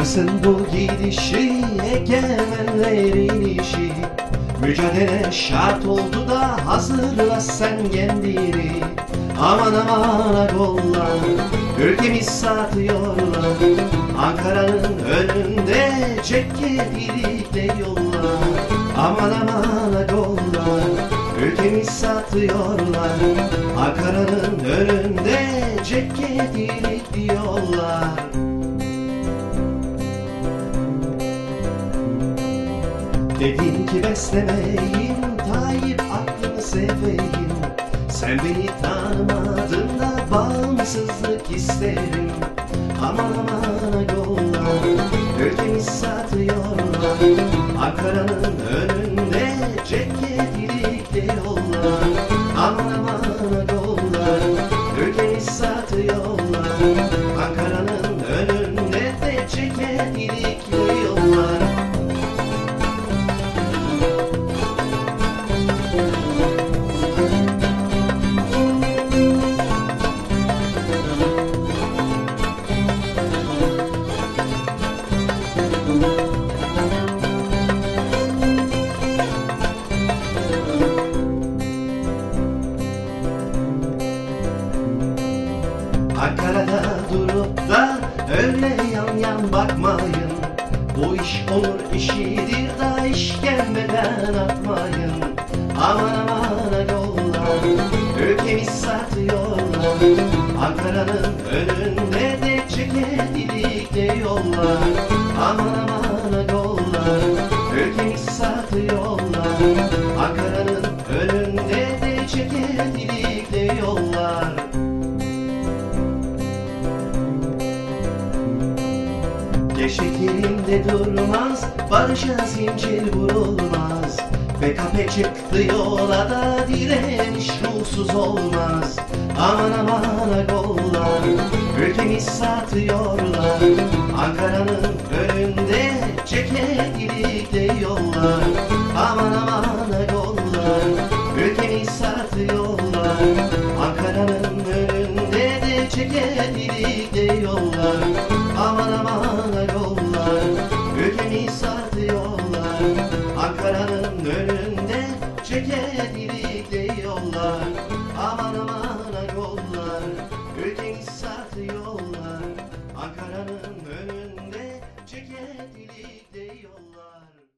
Haklısın bu gidişi egemenlerin işi? Mücadele şart oldu da hazırla sen kendini. Aman aman agollar ülkemiz satıyorlar. Ankara'nın önünde ceket ilikle yollar. Aman aman agollar ülkemiz satıyorlar. Ankara'nın önünde ceket ilikli Dedin ki beslemeyin Tayyip aklını seveyim. Sen beni tanımadın da bağımsızlık isterim. Aman aman yollar Ülkemi satıyorlar Ankara'nın önünde Ankara'da durup da öyle yan yan bakmayın. Bu iş olur işidir da işkembeden atmayın. Aman aman yollar ülkemi satıyorlar. Ankara'nın önünde de ceket ilikle yollar. Aman aman yollar ülkemi satıyorlar. Ankara'nın önünde de ceket ilikle yollar Gerçek yerinde durmaz, barışa zincir vurulmaz. PKP çıktı yola da direniş ruhsuz olmaz. Aman aman agollar, ülkemi satıyorlar. Ankara'nın önünde ceket ilikli yollar. Aman aman agollar, ülkemi satıyorlar. Ankara'nın önünde de ceket ilikli yollar İlikli yollar Aman aman yollar Ülkemi satıyorlar Ankara'nın önünde Ceket ilikli